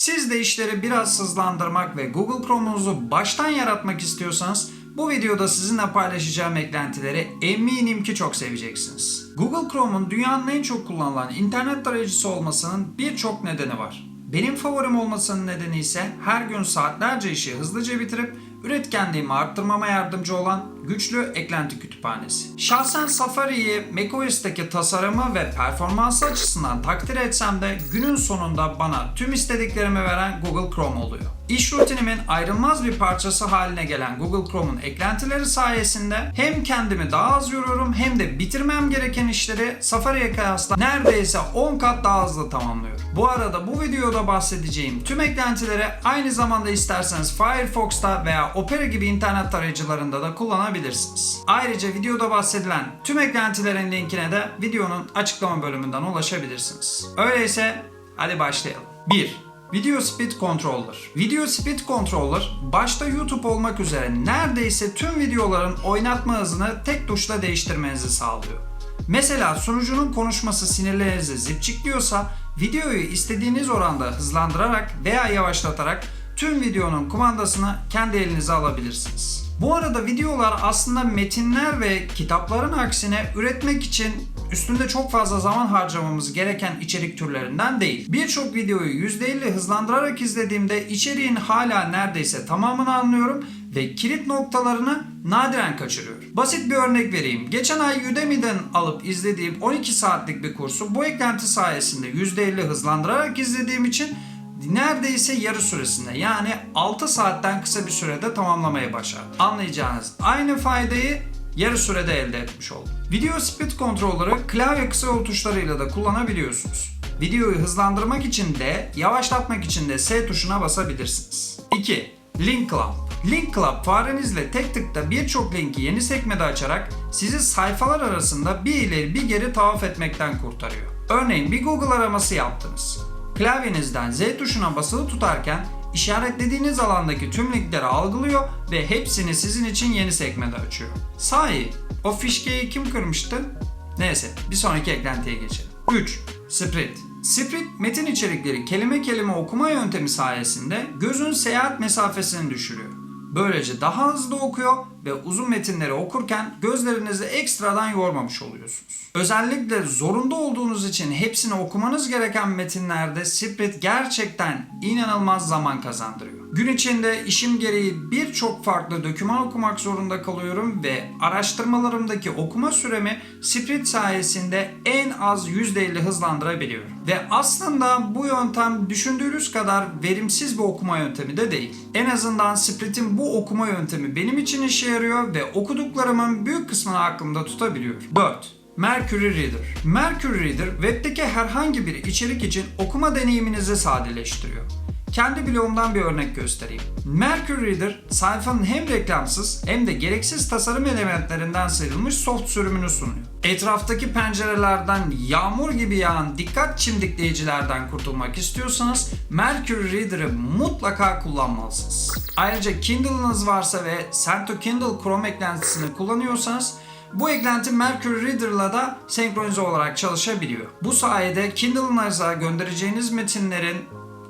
Siz de işleri biraz hızlandırmak ve Google Chrome'unuzu baştan yaratmak istiyorsanız bu videoda sizinle paylaşacağım eklentileri eminim ki çok seveceksiniz. Google Chrome'un dünyanın en çok kullanılan internet tarayıcısı olmasının birçok nedeni var. Benim favorim olmasının nedeni ise her gün saatlerce işi hızlıca bitirip üretkenliğimi arttırmama yardımcı olan güçlü eklenti kütüphanesi. Şahsen Safari'yi macOS'teki tasarımı ve performansı açısından takdir etsem de günün sonunda bana tüm istediklerimi veren Google Chrome oluyor. İş rutinimin ayrılmaz bir parçası haline gelen Google Chrome'un eklentileri sayesinde hem kendimi daha az yoruyorum hem de bitirmem gereken işleri Safari'ye kıyasla neredeyse 10 kat daha hızlı tamamlıyorum. Bu arada bu videoda bahsedeceğim tüm eklentileri aynı zamanda isterseniz Firefox'ta veya Opera gibi internet tarayıcılarında da kullanabilirsiniz. Ayrıca videoda bahsedilen tüm eklentilerin linkine de videonun açıklama bölümünden ulaşabilirsiniz. Öyleyse hadi başlayalım. 1. Video Speed Controller. Video Speed Controller başta YouTube olmak üzere neredeyse tüm videoların oynatma hızını tek tuşla değiştirmenizi sağlıyor. Mesela sunucunun konuşması sinirlerinizi zipçikliyorsa videoyu istediğiniz oranda hızlandırarak veya yavaşlatarak tüm videonun kumandasını kendi elinize alabilirsiniz. Bu arada videolar aslında metinler ve kitapların aksine üretmek için üstünde çok fazla zaman harcamamız gereken içerik türlerinden değil. Birçok videoyu %50 hızlandırarak izlediğimde içeriğin hala neredeyse tamamını anlıyorum ve kilit noktalarını nadiren kaçırıyorum. Basit bir örnek vereyim. Geçen ay Udemy'den alıp izlediğim 12 saatlik bir kursu bu eklenti sayesinde %50 hızlandırarak izlediğim için neredeyse yarı süresinde yani 6 saatten kısa bir sürede tamamlamayı başardım. Anlayacağınız aynı faydayı yarı sürede elde etmiş oldum. Video Speed Controller'ı klavye kısa yol tuşlarıyla da kullanabiliyorsunuz. Videoyu hızlandırmak için de yavaşlatmak için de S tuşuna basabilirsiniz. 2. Link Club Link Club farenizle tek tıkta birçok linki yeni sekmede açarak sizi sayfalar arasında bir ileri bir geri tavaf etmekten kurtarıyor. Örneğin bir Google araması yaptınız. Klavyenizden Z tuşuna basılı tutarken işaretlediğiniz alandaki tüm linkleri algılıyor ve hepsini sizin için yeni sekmede açıyor. Sahi o fişkeyi kim kırmıştı? Neyse bir sonraki eklentiye geçelim. 3. Sprint Sprint metin içerikleri kelime kelime okuma yöntemi sayesinde gözün seyahat mesafesini düşürüyor. Böylece daha hızlı okuyor ve uzun metinleri okurken gözlerinizi ekstradan yormamış oluyorsunuz. Özellikle zorunda olduğunuz için hepsini okumanız gereken metinlerde Sprint gerçekten inanılmaz zaman kazandırıyor. Gün içinde işim gereği birçok farklı doküman okumak zorunda kalıyorum ve araştırmalarımdaki okuma süremi Sprint sayesinde en az %50 hızlandırabiliyorum. Ve aslında bu yöntem düşündüğünüz kadar verimsiz bir okuma yöntemi de değil. En azından Sprint'in bu okuma yöntemi benim için işe yarıyor ve okuduklarımın büyük kısmını aklımda tutabiliyorum. 4. Mercury Reader. Mercury Reader webdeki herhangi bir içerik için okuma deneyiminizi sadeleştiriyor. Kendi blogumdan bir örnek göstereyim. Mercury Reader sayfanın hem reklamsız hem de gereksiz tasarım elementlerinden sıyrılmış soft sürümünü sunuyor. Etraftaki pencerelerden yağmur gibi yağan dikkat çimdikleyicilerden kurtulmak istiyorsanız Mercury Reader'ı mutlaka kullanmalısınız. Ayrıca Kindle'ınız varsa ve Send to Kindle Chrome eklentisini kullanıyorsanız bu eklenti Mercury Reader'la da senkronize olarak çalışabiliyor. Bu sayede Kindle'ınıza göndereceğiniz metinlerin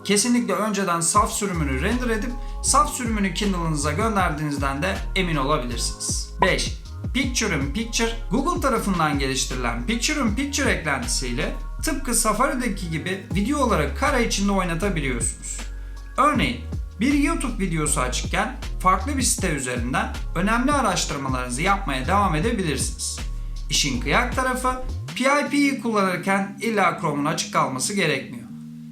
kesinlikle önceden saf sürümünü render edip saf sürümünü Kindle'ınıza gönderdiğinizden de emin olabilirsiniz. 5. Picture in Picture, Google tarafından geliştirilen Picture in Picture eklentisiyle tıpkı Safari'deki gibi videoları kare içinde oynatabiliyorsunuz. Örneğin bir YouTube videosu açıkken farklı bir site üzerinden önemli araştırmalarınızı yapmaya devam edebilirsiniz. İşin kıyak tarafı PIP'yi kullanırken illa Chrome'un açık kalması gerekmiyor.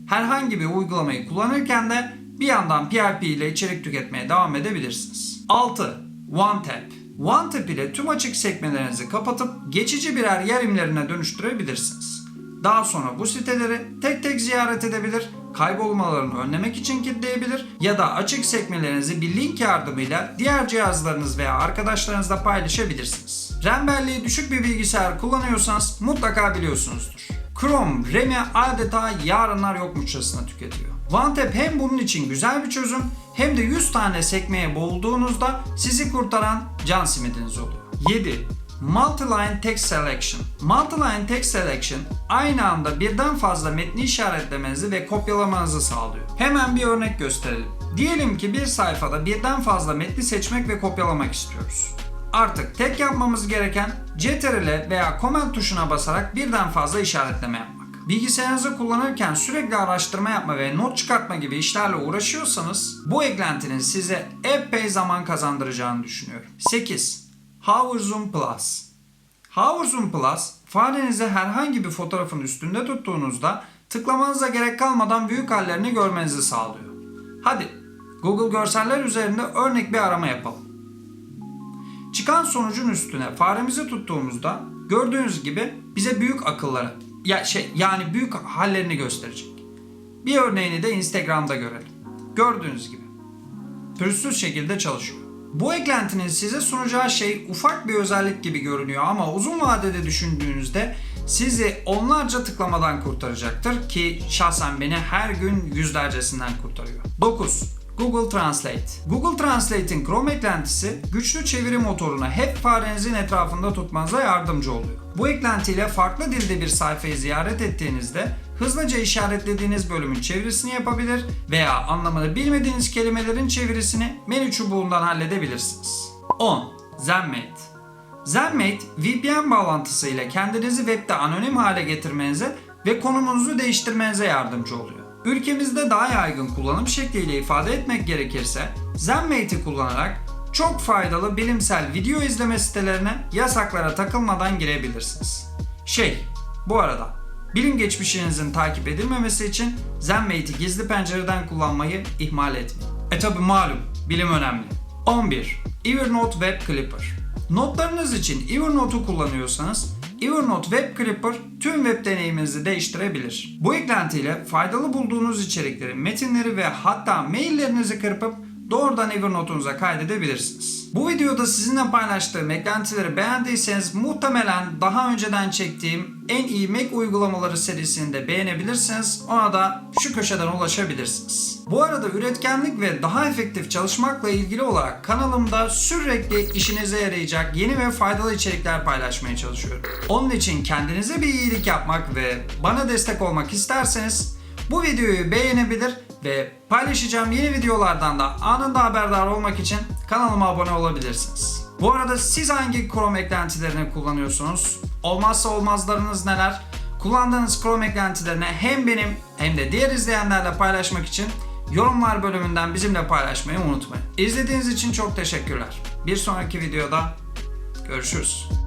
Herhangi bir uygulamayı kullanırken de bir yandan PIP ile içerik tüketmeye devam edebilirsiniz. 6. OneTap OneTap ile tüm açık sekmelerinizi kapatıp geçici birer yer imlerine dönüştürebilirsiniz. Daha sonra bu siteleri tek tek ziyaret edebilir, kaybolmalarını önlemek için kilitleyebilir ya da açık sekmelerinizi bir link yardımıyla diğer cihazlarınız veya arkadaşlarınızla paylaşabilirsiniz. RAM belleği düşük bir bilgisayar kullanıyorsanız mutlaka biliyorsunuzdur. Chrome RAM'i adeta yarınlar yokmuşçasına tüketiyor. OneTap hem bunun için güzel bir çözüm hem de 100 tane sekmeye boğulduğunuzda sizi kurtaran can simidiniz oluyor. 7. Multiline Text Selection. Multiline Text Selection aynı anda birden fazla metni işaretlemenizi ve kopyalamanızı sağlıyor. Hemen bir örnek gösterelim. Diyelim ki bir sayfada birden fazla metni seçmek ve kopyalamak istiyoruz. Artık tek yapmamız gereken CTRL veya Command tuşuna basarak birden fazla işaretleme yapmak. Bilgisayarınızı kullanırken sürekli araştırma yapma ve not çıkartma gibi işlerle uğraşıyorsanız bu eklentinin size epey zaman kazandıracağını düşünüyorum. 8. Hover Zoom Plus Hover Zoom Plus, farenizi herhangi bir fotoğrafın üstünde tuttuğunuzda tıklamanıza gerek kalmadan büyük hallerini görmenizi sağlıyor. Hadi Google Görseller üzerinde örnek bir arama yapalım. Çıkan sonucun üstüne faremizi tuttuğumuzda gördüğünüz gibi bize büyük akılları ya şey yani büyük hallerini gösterecek. Bir örneğini de Instagram'da görelim. Gördüğünüz gibi. Pürüzsüz şekilde çalışıyor. Bu eklentinin size sunacağı şey ufak bir özellik gibi görünüyor ama uzun vadede düşündüğünüzde sizi onlarca tıklamadan kurtaracaktır ki şahsen beni her gün yüzlercesinden kurtarıyor. 9. Google Translate. Google Translate'in Chrome eklentisi güçlü çeviri motorunu hep farenizin etrafında tutmanıza yardımcı oluyor. Bu eklentiyle farklı dilde bir sayfayı ziyaret ettiğinizde hızlıca işaretlediğiniz bölümün çevirisini yapabilir veya anlamını bilmediğiniz kelimelerin çevirisini menü çubuğundan halledebilirsiniz. 10. ZenMate ZenMate VPN bağlantısıyla kendinizi webde anonim hale getirmenize ve konumunuzu değiştirmenize yardımcı oluyor. Ülkemizde daha yaygın kullanım şekliyle ifade etmek gerekirse ZenMate'i kullanarak çok faydalı bilimsel video izleme sitelerine yasaklara takılmadan girebilirsiniz. Şey, bu arada bilim geçmişinizin takip edilmemesi için ZenMate'i gizli pencereden kullanmayı ihmal etmeyin. E tabi malum, bilim önemli. 11. Evernote Web Clipper Notlarınız için Evernote'u kullanıyorsanız Evernote Web Clipper tüm web deneyiminizi değiştirebilir. Bu eklentiyle faydalı bulduğunuz içerikleri, metinleri ve hatta maillerinizi kırpıp doğrudan Evernote'unuza kaydedebilirsiniz. Bu videoda sizinle paylaştığım eklentileri beğendiyseniz muhtemelen daha önceden çektiğim en iyi Mac uygulamaları serisini de beğenebilirsiniz. Ona da şu köşeden ulaşabilirsiniz. Bu arada üretkenlik ve daha efektif çalışmakla ilgili olarak kanalımda sürekli işinize yarayacak yeni ve faydalı içerikler paylaşmaya çalışıyorum. Onun için kendinize bir iyilik yapmak ve bana destek olmak isterseniz bu videoyu beğenebilir ve paylaşacağım yeni videolardan da anında haberdar olmak için kanalıma abone olabilirsiniz. Bu arada siz hangi Chrome eklentilerini kullanıyorsunuz? Olmazsa olmazlarınız neler? Kullandığınız Chrome eklentilerini hem benim hem de diğer izleyenlerle paylaşmak için yorumlar bölümünden bizimle paylaşmayı unutmayın. İzlediğiniz için çok teşekkürler. Bir sonraki videoda görüşürüz.